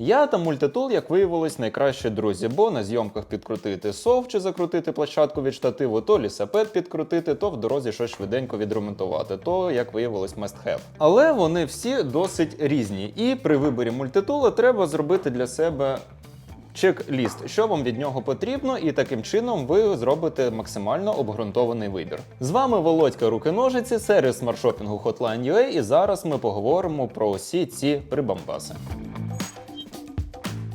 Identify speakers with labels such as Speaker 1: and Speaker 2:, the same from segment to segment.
Speaker 1: Я та мультитул, як виявилось, найкращі друзі, бо на зйомках підкрутити сов чи закрутити площадку від штативу, то лісапед підкрутити, то в дорозі щось швиденько відремонтувати, то як виявилось must have. Але вони всі досить різні, і при виборі мультитула треба зробити для себе чек-ліст, що вам від нього потрібно, і таким чином ви зробите максимально обґрунтований вибір. З вами Володька Руки-ножиці, сервіс смартшопінгу Hotline.ua, і зараз ми поговоримо про усі ці прибамбаси.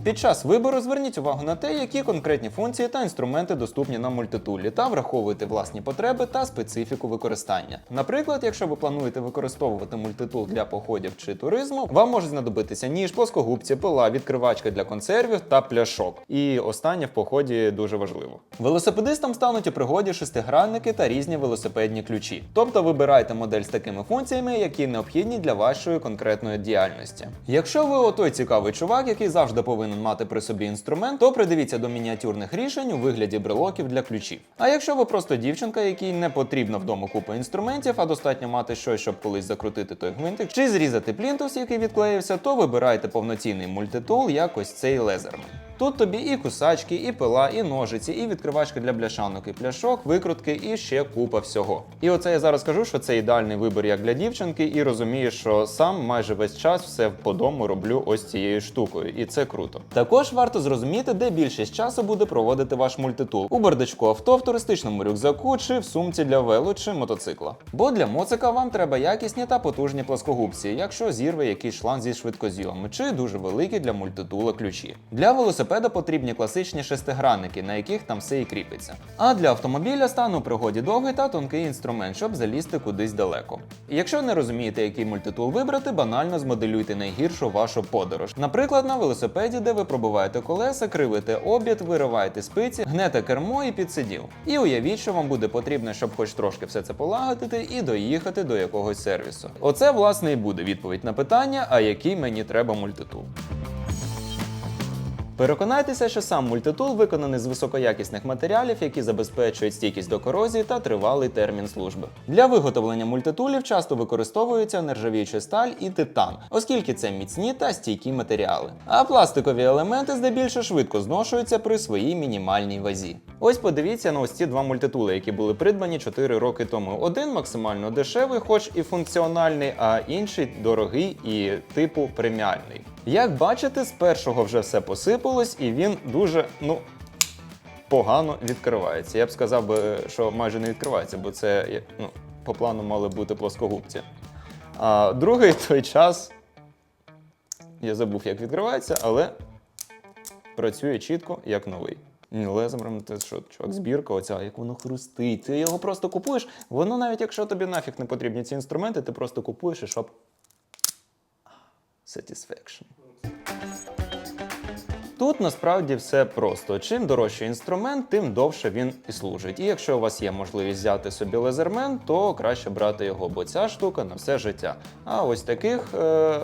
Speaker 1: Під час вибору зверніть увагу на те, які конкретні функції та інструменти доступні на мультитулі, та враховуйте власні потреби та специфіку використання. Наприклад, якщо ви плануєте використовувати мультитул для походів чи туризму, вам може знадобитися ніж, плоскогубці, пила, відкривачка для консервів та пляшок. І останнє в поході дуже важливо. Велосипедистам стануть у пригоді шестигранники та різні велосипедні ключі. Тобто вибирайте модель з такими функціями, які необхідні для вашої конкретної діяльності. Якщо ви отой цікавий чувак, який завжди повинен мати при собі інструмент, то придивіться до мініатюрних рішень у вигляді брелоків для ключів. А якщо ви просто дівчинка, якій не потрібно вдома купа інструментів, а достатньо мати щось, щоб колись закрутити той гвинтик, чи зрізати плінтус, який відклеївся, то вибирайте повноцінний мультитул, як ось цей лезермен. Тут тобі і кусачки, і пила, і ножиці, і відкривачки для бляшанок, і пляшок, викрутки, і ще купа всього. І оце я зараз кажу, що це ідеальний вибір як для дівчинки, і розумію, що сам майже весь час все по дому роблю ось цією штукою, і це круто. Також варто зрозуміти, де більшість часу буде проводити ваш мультитул у бардачку авто, в туристичному рюкзаку чи в сумці для велу чи мотоцикла. Бо для моцика вам треба якісні та потужні плоскогубці, якщо зірве якийсь шланг зі швидкозйому, чи дуже великі для мультитула ключі. Для велосипеда потрібні класичні шестигранники, на яких там все і кріпиться. А для автомобіля стане у пригоді довгий та тонкий інструмент, щоб залізти кудись далеко. Якщо не розумієте, який мультитул вибрати, банально змоделюйте найгіршу вашу подорож. Наприклад, на велосипеді, де ви пробиваєте колеса, кривите обід, вириваєте спиці, гнете кермо і підсиділ. І уявіть, що вам буде потрібно, щоб хоч трошки все це полагодити і доїхати до якогось сервісу. Оце власне і буде відповідь на питання, а який мені треба мультитул. Переконайтеся, що сам мультитул виконаний з високоякісних матеріалів, які забезпечують стійкість до корозії та тривалий термін служби. Для виготовлення мультитулів часто використовуються нержавіюча сталь і титан, оскільки це міцні та стійкі матеріали. А пластикові елементи здебільшого швидко зношуються при своїй мінімальній вазі. Ось подивіться на ось ці два мультитули, які були придбані 4 роки тому. Один максимально дешевий, хоч і функціональний, а інший дорогий і типу преміальний. Як бачите, з першого вже все посипалось, і він дуже, ну. Погано відкривається. Я б сказав що майже не відкривається, бо це ну, по плану мали бути плоскогубці. А другий той час я забув, як відкривається, але працює чітко, як новий. Ні, Лезером, це що, чувак, збірка, оця, як воно хрустить. Ти його просто купуєш. Воно навіть якщо тобі нафіг не потрібні ці інструменти, ти просто купуєш і щоб. Satisfaction. Тут насправді все просто. Чим дорожчий інструмент, тим довше він і служить. І якщо у вас є можливість взяти собі лезермен, то краще брати його, бо ця штука на все життя. А ось таких, е-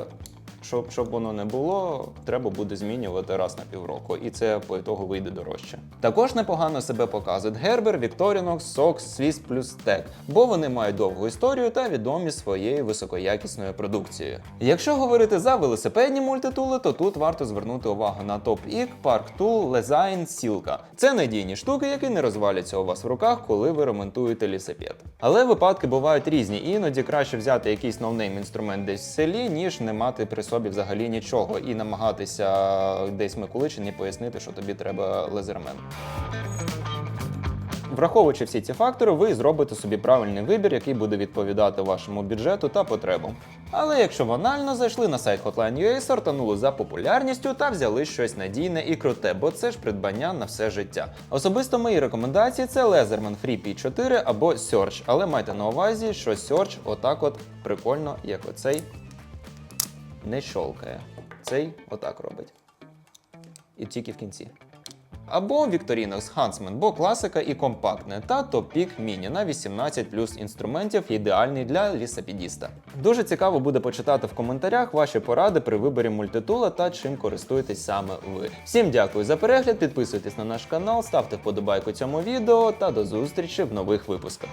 Speaker 1: щоб, щоб воно не було, треба буде змінювати раз на півроку, і це по ітогу вийде дорожче. Також непогано себе показують Gerber, Victorinox, Sox, Swiss плюс Tech, бо вони мають довгу історію та відомі своєю високоякісною продукцією. Якщо говорити за велосипедні мультитули, то тут варто звернути увагу на Eq, Park Tool, Lesign, Silka. Це надійні штуки, які не розваляться у вас в руках, коли ви ремонтуєте лісапед. Але випадки бувають різні, іноді краще взяти якийсь ноунейм інструмент десь в селі, ніж не мати при собі взагалі нічого і намагатися десь Миколичині пояснити, що тобі треба лезермен. Враховуючи всі ці фактори, ви зробите собі правильний вибір, який буде відповідати вашому бюджету та потребам. Але якщо банально зайшли на сайт Hotline.ua, сортанули за популярністю та взяли щось надійне і круте, бо це ж придбання на все життя. Особисто мої рекомендації це Leatherman Free P4 або Search, але майте на увазі, що Search отак от прикольно, як оцей не щолкає. Цей отак робить. І тільки в кінці. Або Victorinox Huntsman, бо класика і компактне, та Topic Mini на 18 плюс інструментів, ідеальний для лісапідіста. Дуже цікаво буде почитати в коментарях ваші поради при виборі мультитула та чим користуєтесь саме ви. Всім дякую за перегляд, підписуйтесь на наш канал, ставте вподобайку цьому відео та до зустрічі в нових випусках.